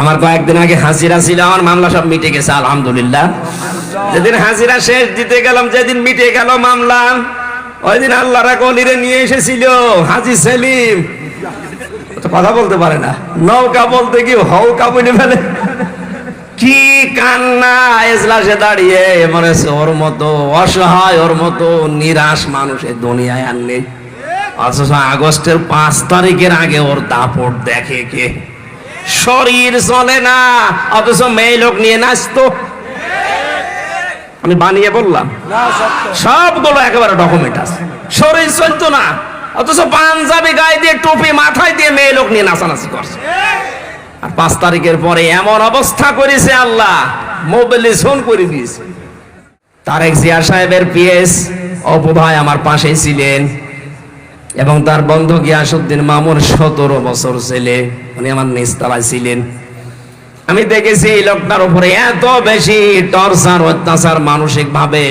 আমার কয়েকদিন আগে হাজিরা ছিল, আমার মামলা সব মিটে গেছে, আলহামদুলিল্লাহ। যেদিন হাজিরা শেষ দিতে গেলাম, যেদিন মিটে গেল মামলা ওই দিন আল্লাহরা কলিরে নিয়ে এসেছিল, হাজি সেলিম। কথা বলতে পারে না। নৌকা বলতে কি হৌকা বলে ফেলে। কি কান্না, এজলাসে দাঁড়িয়ে মনে ওর মতো, অসহায় ওর মতো, নিরাশ মানুষ এই দুনিয়ায় আর নেই। অথচ আগস্টের পাঁচ তারিখের আগে ওর দাপট দেখে কে? শরীর চলে না, অথচ মেয়ে লোক নিয়ে নাচতো। আমি বানিয়ে বললাম, সবগুলো একেবারে ডকুমেন্ট আছে। শরীর চলতো না, অথচ পাঞ্জাবি গায়ে দিয়ে, টুপি মাথায় দিয়ে মেয়ে লোক নিয়ে নাচানাচি করছে। আর পাঁচ তারিখের পরে এমন অবস্থা করেছে আল্লাহ মোবিলাইজেশন করে দিয়েছে। তারেক জিয়া সাহেবের পিএস অপুভাই আমার পাশে ছিলেন। এবং তার বন্ধু গিয়াসুদ্দিন মামুর সতেরো বছর ছেলে। উনি আমার নিস্তালায় ছিলেন। আমি দেখেছি লোকটার উপরে এত বেশি টর্চার, অত্যাচার মানসিক ভাবে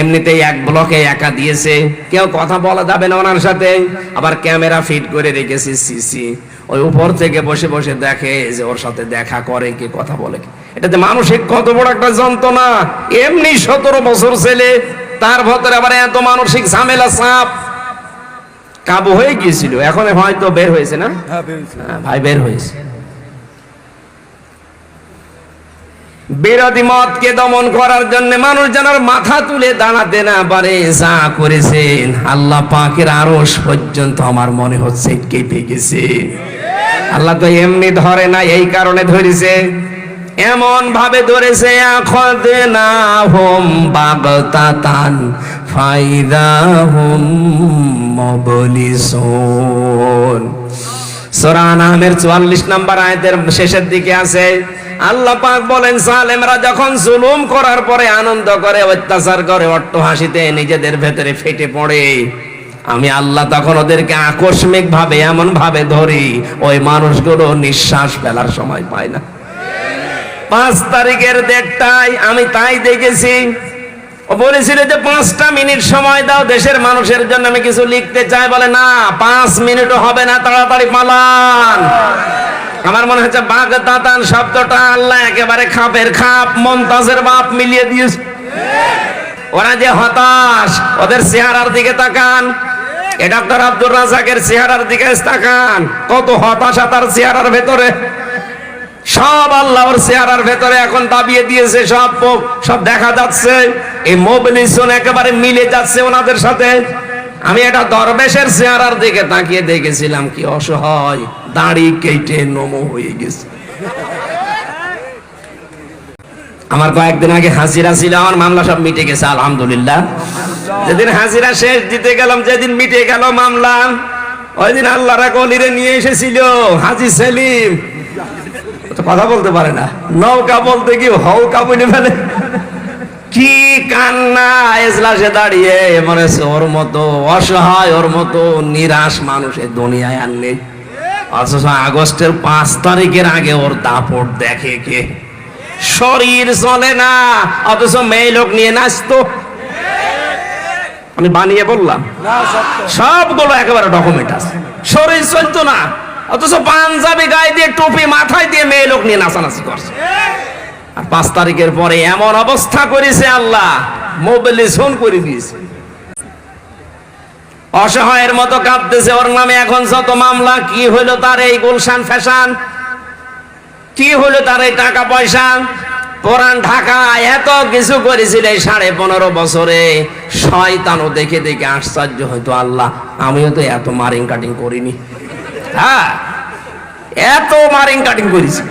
এমনিতেই এক ব্লকে একা দিয়েছে। কেউ কথা বলা যাবে না ওনার সাথে। আবার ক্যামেরা ফিট করে রেখেছি সিসি। ওই উপর থেকে বসে বসে দেখে যে ওর সাথে দেখা করে কি, কথা বলে এটাতে মানসিক কত বড় একটা যন্ত্রণা। এমনি সতেরো বছর ছেলে, তার ভেতরে আবার এত মানসিক ঝামেলা চাপ কাবু হয়ে গিয়েছিল। এখন হয়তো বের হয়েছে না? হ্যাঁ হ্যাঁ, ভাই বের হয়েছে। বিরোধী মতকে দমন করার জন্য মানুষ যেন মাথা তুলে দাঁড়াতে না পারে যা করেছেন আল্লাহ পাকের আরস পর্যন্ত আমার মনে হচ্ছে কেঁপে গেছে। আল্লাহ তো এমনি ধরে না এই কারণে ধরেছে। এমন ভাবে ধরেছে আখদে না হোম বাগতাতান ফাইদা হোম মবলিসুন। সূরা আনামের 44 নম্বর আয়াতের শেষের দিকে আছে, আল্লাহ পাক বলেন, সালেমরা যখন জুলুম করার পরে আনন্দ করে, অত্যাচার করে, অট্টহাসিতে নিজেদের ভেতরে ফেটে পড়ে, আমি আল্লাহ তখন ওদেরকে আকস্মিক ভাবে এমন ভাবে ধরি, ওই মানুষগুলো নিঃশ্বাস ফেলার সময় পায় না। পাঁচ তারিখের ডেটটাই আমি তাই দেখেছি বলেছিল যে, পাঁচটা মিনিট সময় দাও, দেশের মানুষের জন্য আমি কিছু লিখতে চাই। বলে, না, পাঁচ মিনিটও হবে না, তাড়াতাড়ি পালান। আমার মনে হচ্ছে বাঘ দাতান শব্দটা আল্লাহ একেবারে খাপের খাপ, মমতাজের বাপ মিলিয়ে দিয়েছে। ওরা যে হতাশ, ওদের চেহারার দিকে তাকান। এ ডাক্তার আব্দুর রাজাকের চেহারার দিকে তাকান। কত হতাশা তার চেহারার ভেতরে। সব আল্লাহর চেহারার ভেতরে এখন দাবিয়ে দিয়েছে, সব সব দেখা যাচ্ছে। এই মোবিলিজেশন একেবারে মিলে যাচ্ছে ওনাদের সাথে। আমি এটা দরবেশের চেহারার দিকে তাকিয়ে দেখেছিলাম, কি অসহায়, দাড়ি কেটে নমো হয়ে গেছে। আমার কয়েকদিন আগে হাজিরা ছিল, আমার মামলা সব মিটে গেছে, আলহামদুলিল্লাহ। যেদিন হাজিরা শেষ দিতে গেলাম, যেদিন মিটে গেল মামলা, ওই দিন আল্লাহরা কলিরে নিয়ে এসেছিল, হাজি সেলিম। কথা বলতে পারে না। নৌকা বলতে কি হৌকা বলে ফেলে। কি কান্না এজলাসে দাঁড়িয়ে মনে ওর মতো অসহায় ওর মতো নিরাশ মানুষ এই দুনিয়ায় আর নেই। অথচ আগস্টের পাঁচ তারিখের আগে ওর দাপট দেখে কে? শরীর চলে না অথচ মেয়ে লোক নিয়ে নাচতো। আমি বানিয়ে বললাম সবগুলো একেবারে ডকুমেন্ট আছে। শরীর চলতো না অথচ পাঞ্জাবি গায়ে দিয়ে টুপি মাথায় মেয়ে লোক নিয়ে নাচানাচি করছে। আর পাঁচ তারিখের পরে এমন অবস্থা করেছে আল্লাহ মোবিলাইজেশন করে দিয়েছে। অসহায়ের মতো কাঁদতেছে, ওর নামে এখন যত মামলা, কি হইল তার এই গুলশান ফ্যাশন? কি হলো তার এই টাকা পয়সা? পুরান ঢাকা এত কিছু করেছিল এই সাড়ে পনেরো বছরে। শয়তানও দেখে দেখে আশ্চর্য হয়তো আল্লাহ, আমিও তো এত মারিং কাটিং করিনি। হ্যাঁ এত মারিং কাটিং করেছি।